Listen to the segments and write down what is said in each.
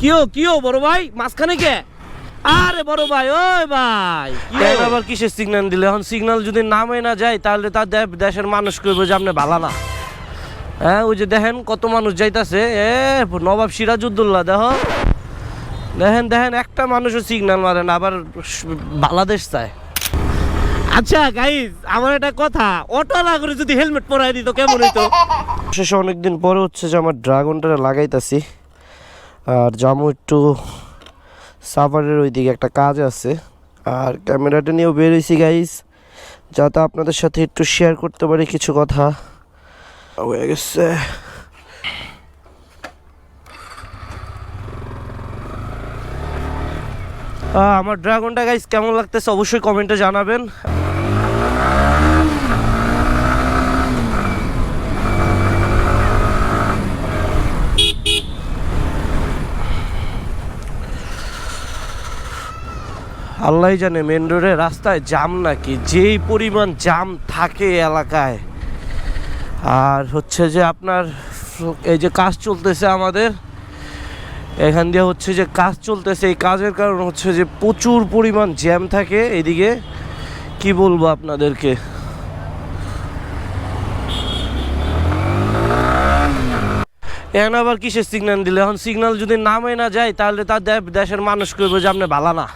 কিও কিও বড় ভাই? মাঝখানে কে? আরে বড় ভাই ওই ভাই আবার কিসের সিগন্যাল দিলে? এখন সিগন্যাল যদি নামে না যায় তাহলে তার দেশের মানুষ কইবে যে আপনি ভালো না। হ্যাঁ ওই যে দেখেন কত মানুষ যাইতাছে। এ নবাব সিরাজউদ্দৌলা দেখ। দেখেন দেখেন একটা মানুষও সিগন্যাল মারে না আবার বাংলাদেশ চায়। আচ্ছা গাইজ আমার একটা কথা। অটো না করে যদি হেলমেট পরাই দিত কেমন হইতো? শেষে অনেকদিন পরে হচ্ছে যে আমার ড্রাগনটা লাগাইতাছি। আর জামু একটু সাভারের ওই দিকে একটা কাজ আছে। আর ক্যামেরাটা নিয়েও বেরোইছি গাইস যাতে আপনাদের সাথে একটু শেয়ার করতে পারি কিছু কথা। হয়ে গেছে। আমার ড্রাগনটা গাইস কেমন লাগতেছে অবশ্যই কমেন্টে জানাবেন। আল্লাহ জানে মেন রোডে রাস্তায় জাম নাকি, যেই পরিমাণ জাম থাকে এলাকায়। আর হচ্ছে যে আপনার এই যে কাজ চলতেছে আমাদের, এখান দিয়ে হচ্ছে যে কাজ চলতেছে, এই কাজের কারণ হচ্ছে যে প্রচুর পরিমাণ জ্যাম থাকে এদিকে। কি বলব আপনাদেরকে? এখন আবার কিসের সিগন্যাল দিলে? এখন সিগন্যাল যদি নামে না যায়, তাহলে তার দেশের মানুষ কইবে যে আপনি ভালো না।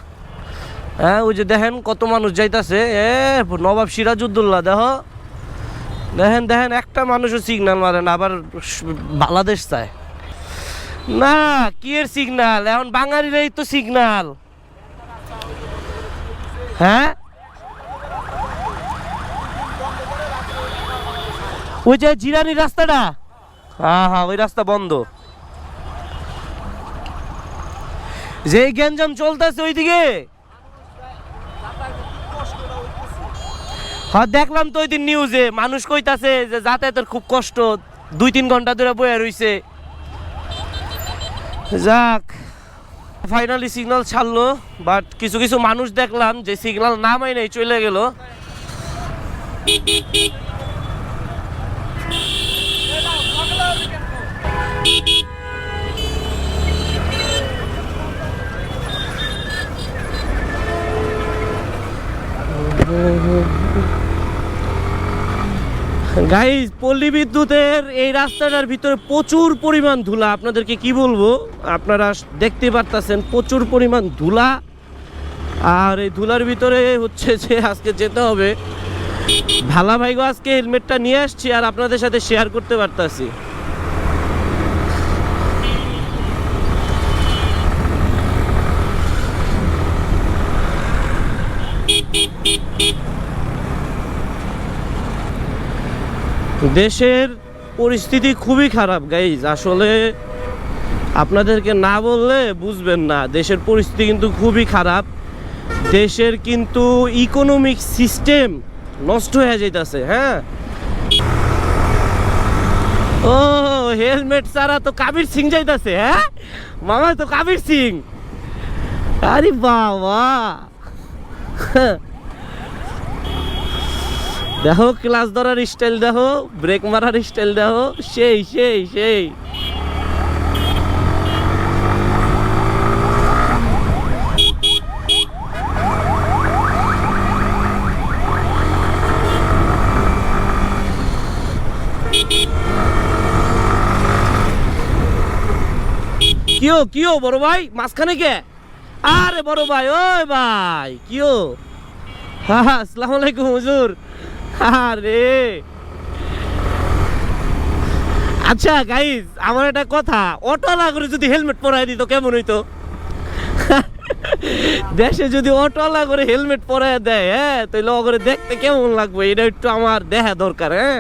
হ্যাঁ ওই যে দেখেন কত মানুষ যাইতাছে। এ, নবাব সিরাজউদ্দৌলা, দেখ। দেখেন দেখেন, একটা মানুষও সিগন্যাল মারে না, আবার বাংলাদেশ চায়। না, কি এর সিগন্যাল এখন বাঙালিরাই তো সিগন্যাল হ্যাঁ? ওই যে জিরানি রাস্তাটা? হ্যাঁ হ্যাঁ ওই রাস্তা বন্ধ। যে গ্যাঞ্জাম চলতেছে ওইদিকে। হ্যাঁ দেখলাম তো ওই দিন নিউজে মানুষ কইতাছে যে যাতায়াতের খুব কষ্ট। দুই তিন ঘণ্টা ধরে বয়ে রইছে। যাক ফাইনালি সিগনাল ছাড়লো বাট কিছু কিছু মানুষ দেখলাম যে সিগন্যাল নামাই নাই, চলে গেল। গাইজ পল্লী বিদ্যুতের এই রাস্তাটার ভিতরে প্রচুর পরিমাণ ধুলা। আপনাদেরকে কি বলব? আপনারা দেখতে পারতাছেন প্রচুর পরিমাণ ধুলা। আর এই ধুলার ভিতরে হচ্ছে যে আজকে যেতে হবে। ভালা ভাইগো, আজকে হেলমেটটা নিয়ে আসছি আর আপনাদের সাথে শেয়ার করতে পারতাছি। দেশের পরিস্থিতি খুবই খারাপ গাইজ আসলে আপনাদেরকে না বললে বুঝবেন না। দেশের পরিস্থিতি কিন্তু খুবই খারাপ। দেশের কিন্তু ইকোনমিক সিস্টেম নষ্ট হয়ে যাইতাছে হ্যাঁ? ও হেলমেট ছাড়া তো কাবির সিং যাইতাছে হ্যাঁ? মামা, তো কাবির সিং। আরে বাবা। দেখো, ক্লাস ধরার স্টাইল দেখো ব্রেক মারার স্টাইল দেখো, সেই সেই সেই। কিও কিও, বড় ভাই, মাঝখানে কে? আরে বড় ভাই, ওই ভাই, কিও? হ্যাঁ আসসালামু আলাইকুম, হুজুর। আরে। আচ্ছা গাইজ আমার একটা কথা। অটোলা করে যদি হেলমেট পরাই দিত, কেমন হইতো? দেশে যদি অটোলা করে হেলমেট পরাই দেয় হ্যাঁ তাহলে অগরে দেখতে কেমন লাগবে? এটা একটু আমার দেখা দরকার হ্যাঁ।